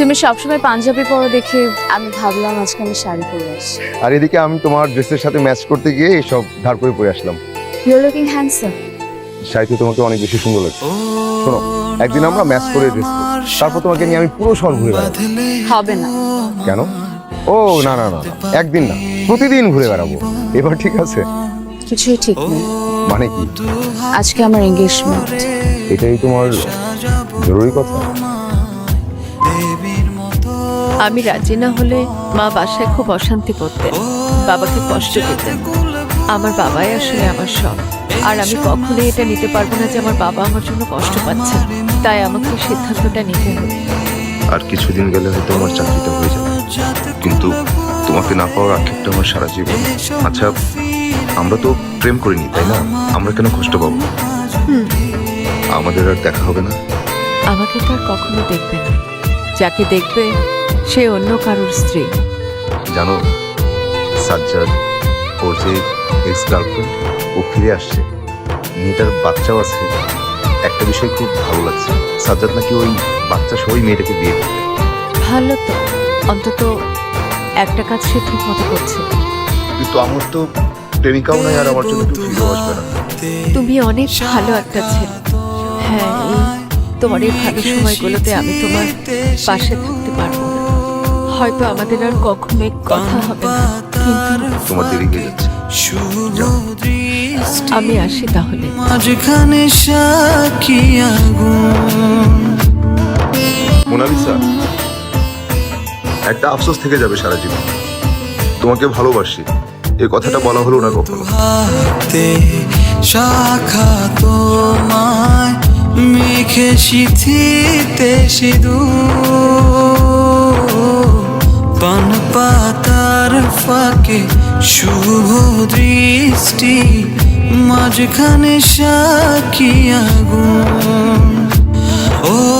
তুমি সবসময় পাঞ্জাবি পরো দেখে আমি ভাবলাম আজকে আমি শাড়ি পরে আসি আর এদিকে আমি তোমার ড্রেসের সাথে ম্যাচ করতে গিয়ে এসব ধার করে পরে আসলাম। ইউ আর লুকিং হ্যান্ডসাম শাড়িতে তোমাকে অনেক বেশি সুন্দর লাগছে। শোনো একদিন আমরা ম্যাচ করে ড্রেস তারপর তোমাকে নিয়ে আমি পুরো শহর ঘুরে বেড়াবো। হবে না। কেন? ও না না না না, একদিন না প্রতিদিন ঘুরে বেড়াবো। এবার ঠিক আছে? কিছুই ঠিক নেই। মানে কি? আজকে আমার এঙ্গেজমেন্ট এটাই তোমার জরুরি কথা? আমি রাজি না হলে মা বাসায় খুব অশান্তি করতেন। বাবাকে কষ্ট দিতেন। আমার বাবাই আসলে আমার সব আর আমি কখনোই এটা নিতে পারব না যে আমার বাবা আমার জন্য কষ্ট পাচ্ছে। তাই আমাকে সিদ্ধান্তটা নিতে হবে। আর কিছুদিন গেলে হয়তো আমার চাকরিটা হয়ে যাবে। কিন্তু তোমাকে না পাওয়ার আক্ষেপটা আমার সারা জীবন। আচ্ছা আমরা তো প্রেম করিনি তাই না? আমরা কেন কষ্ট পাবো? আমাদের আর দেখা হবে না। আমাকে তো আর কখনো দেখবে না। যাকে দেখবে সে অন্য কারোর স্ত্রী। জানো সাজ্জাদ ওর যে এক্স গার্লফ্রেন্ড ও ফিরে আসছে। মেয়েটার বাচ্চাও আছে। একটা বিষয় খুব ভালো লাগছে। সাজ্জাদ নাকি ওই বাচ্চা সবাই মেয়েটাকে বিয়ে করবে? ভালো তো। অন্তত একটা কাজ সে ঠিক মতো করছে কিন্তু আমার তো প্রেমিকাও নাই আর আমার জন্য একটু ফিরেও আসবে না। তুমি অনেক ভালো একটা ছেলে। হ্যাঁ এই তোমার এই ভালো সময়গুলোতে আমি তোমার পাশে থাকতে পারব। হয়তো আমাদের আর কখনোই কথা হবে না। কিন্তু তোমার দেরি হয়ে যাচ্ছে। আমি আসি তাহলে। মাঝখানে আগুন। মোনালিসা একটা আফসোস থেকে যাবে সারা জীবন। তোমাকে ভালোবাসি। এই কথাটা বলা হলো না কখনো। হাতে শাখা তোমায় মেখে সিথিতে সিঁদুর। ফাঁকে শুভ দৃষ্টি মাঝখানে সাক্ষী আগুন। ও